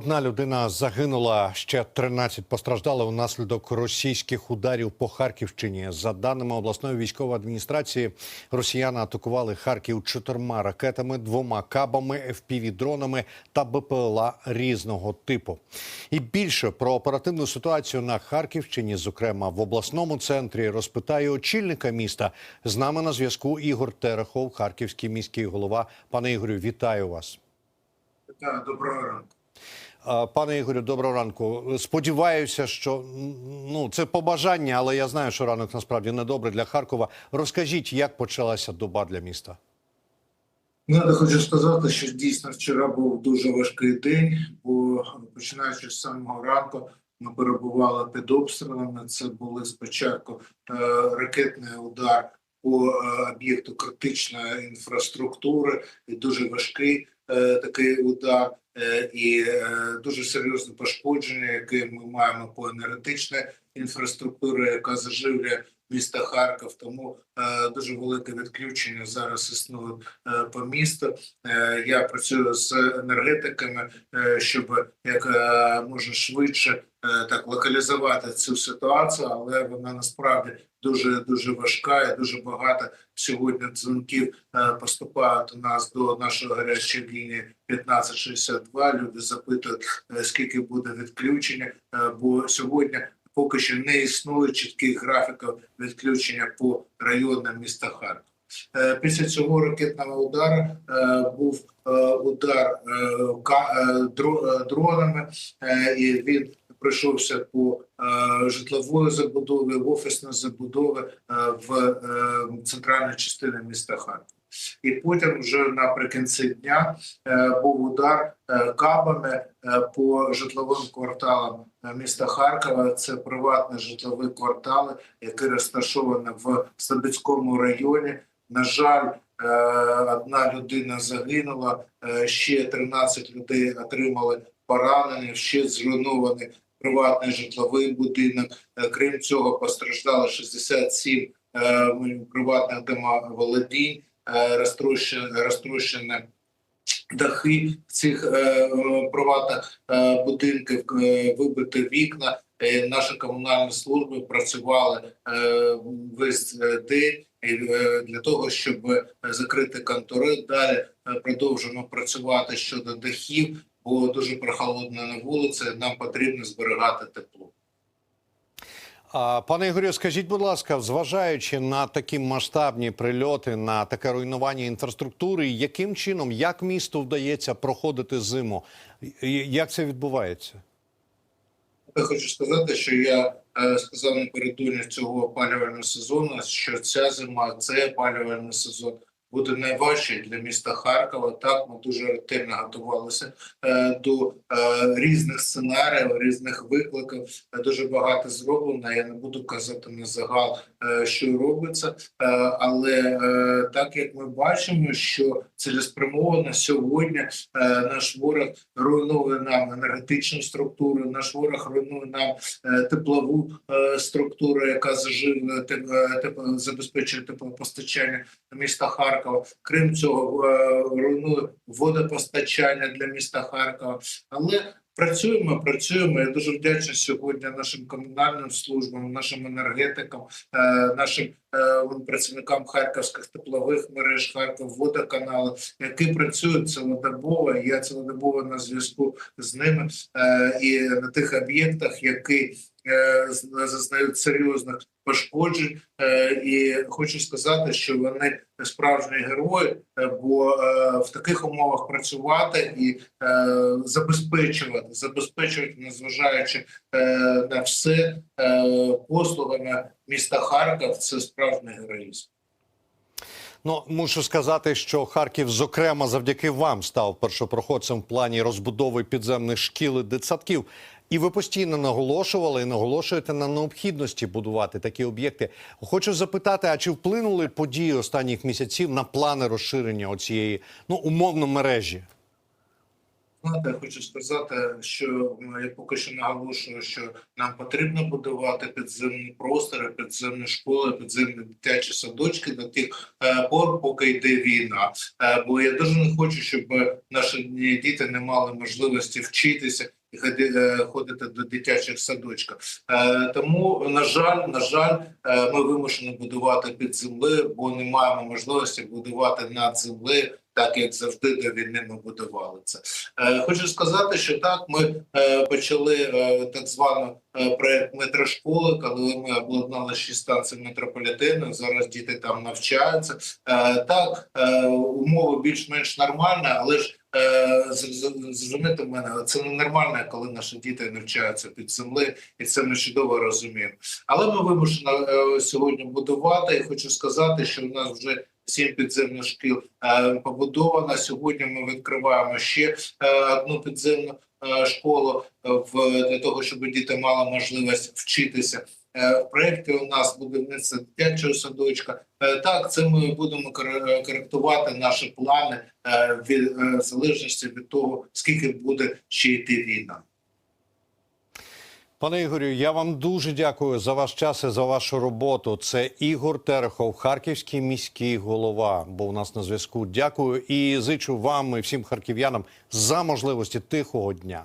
Одна людина загинула, ще 13 постраждали унаслідок російських ударів по Харківщині. За даними обласної військової адміністрації, росіяни атакували Харків чотирма ракетами, двома кабами, FPV-дронами та БПЛА різного типу. І більше про оперативну ситуацію на Харківщині, зокрема в обласному центрі, розпитає очільника міста. З нами на зв'язку Ігор Терехов, харківський міський голова. Пане Ігорю, вітаю вас. Доброго ранку. Пане Ігорю, доброго ранку. Сподіваюся, що ну це побажання, але я знаю, що ранок насправді недобрий для Харкова. Розкажіть, як почалася доба для міста? Ну, я хочу сказати, що дійсно вчора був дуже важкий день, бо починаючи з самого ранку, ми перебували під обстрілами. Це були спочатку е, ракетний удар по е, об'єкту критичної інфраструктури, і дуже важкий такий удар, е, і е, дуже серйозне пошкодження, яке ми маємо по енергетичній інфраструктурі, яка заживлює міста Харків. Тому е, дуже велике відключення зараз існує е, по місту. Е, я працюю з енергетиками, щоб як може швидше так локалізувати цю ситуацію, але вона насправді дуже дуже важка і дуже багато сьогодні дзвінків поступають у нас до нашої гарячої лінії 1562. Люди запитують, скільки буде відключення, бо сьогодні. Поки що не існує чітких графіків відключення по районам міста Харків. Е, Після цього ракетного удару е, був е, удар дронами, і він пройшовся по житлової в офісної забудови в центральній частині міста Харків. І потім, вже наприкінці дня, е, був удар е, кабами е, по житловим кварталам міста Харкова. Це приватні житлові квартали, які розташовані в Слобідському районі. На жаль, одна людина загинула, ще 13 людей отримали поранення, ще зруйнований приватний житловий будинок. Крім цього, постраждало 67 е, приватних домоволодінь, розтрощені, розтрощені дахи цих е, е, приватних е, будинків, е, вибиті вікна. Е, Наші комунальні служби працювали е, весь е, день е, для того, щоб е, закрити контори. Далі е, продовжуємо працювати щодо дахів, бо дуже прохолодно на вулиці. Нам потрібно зберігати тепло. Пане Ігорю, скажіть, будь ласка, зважаючи на такі масштабні прильоти, на таке руйнування інфраструктури, яким чином, як місту вдається проходити зиму? Як це відбувається? Я хочу сказати, що я е, сказав напередодні цього опалювального сезону, що ця зима, цей опалювальний сезон буде найважчий для міста Харкова. Так ми дуже ретельно готувалися е, до е, різних сценаріїв, різних викликів. Е, Дуже багато зроблено. Я не буду казати на загал, е, що робиться, е, але е, так як ми бачимо, що цілеспрямовано сьогодні е, наш ворог руйнує нам енергетичну структуру, наш ворог руйнує нам е, теплову е, структуру, яка заживлює теп- е, теп- забезпечує теплопостачання міста Харкова. Крім цього, е, руйнує водопостачання для міста Харкова. Але працюємо, працюємо. Я дуже вдячний сьогодні нашим комунальним службам, нашим енергетикам, е, нашим е, працівникам харківських теплових мереж, Харків водоканалу, які працюють цілодобово. Я цілодобово на зв'язку з ними і на тих об'єктах, які зазнають серйозних пошкоджень. Е, І хочу сказати, що вони справжні герої, е, бо е, в таких умовах працювати і е, забезпечувати, забезпечувати, незважаючи е, на все е, послугами міста Харків, це справжній героїзм. Ну мушу сказати, що Харків, зокрема, завдяки вам став першопроходцем в плані розбудови підземних шкіл і дитсадків. І ви постійно наголошували і наголошуєте на необхідності будувати такі об'єкти. Хочу запитати, а чи вплинули події останніх місяців на плани розширення оцієї ну умовно мережі? Я хочу сказати, що я поки що наголошую, що нам потрібно будувати підземні простори, підземні школи, підземні дитячі садочки до тих е, пор, поки йде війна. Е, Бо я дуже не хочу, щоб наші діти не мали можливості вчитися ходити до дитячих садочків. Е, Тому, на жаль, на жаль, е, ми вимушені будувати під землею, бо не маємо можливості будувати над землею, так як завжди до війни ми будували це. Е, Хочу сказати, що так ми е, почали е, так званий е, проект метрошколи, коли ми обладнали шість станцій метрополітену. Зараз діти там навчаються. Е, Так, е, умови більш-менш нормальні, але ж е, з- з- зрозумійте мене, це ненормально, коли наші діти навчаються під землею, і це ми чудово розуміємо. Але ми вимушені е, сьогодні будувати. І хочу сказати, що у нас вже сім підземних шкіл е, побудовано. Сьогодні ми відкриваємо ще одну підземну школу для того, щоб діти мали можливість вчитися. Е, В проєкті у нас будівництво дитячого садочка. Е, Так, це ми будемо е, коректувати наші плани від залежності від того, скільки буде ще йти війна. Пане Ігорю, я вам дуже дякую за ваш час і за вашу роботу. Це Ігор Терехов, харківський міський голова. Був у нас на зв'язку. Дякую і зичу вам і всім харків'янам за можливості тихого дня.